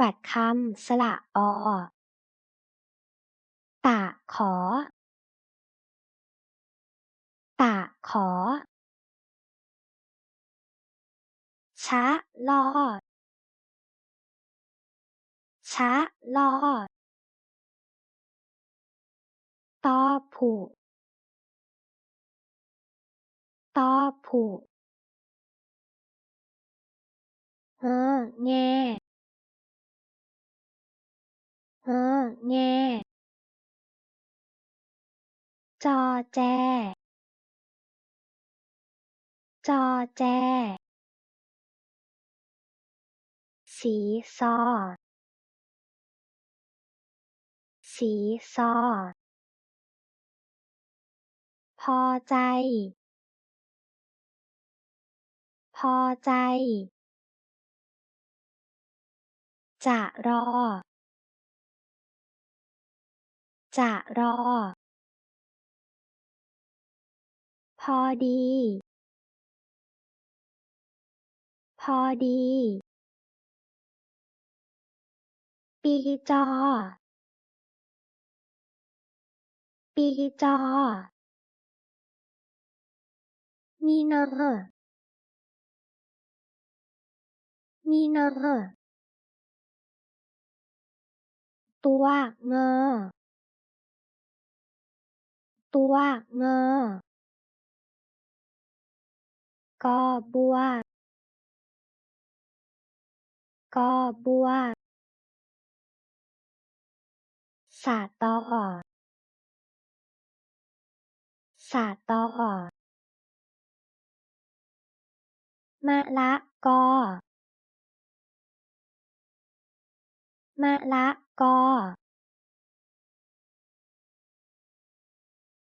บัดคำสระอ ตะขอ ตะขอ ชะลอ ชะลอ ตอผุตอผุฮอแง ฮอแง จอแจ จอแจ สีซอ สีซอ พอใจ พอใจ จะรอ จะรอ พอดี พอดี ปีจอ ปีจอ นีนอนีนอตัวเงอ ตัวงอกอบัวกอบัวสะตอสะตอมะละกอมะละกอ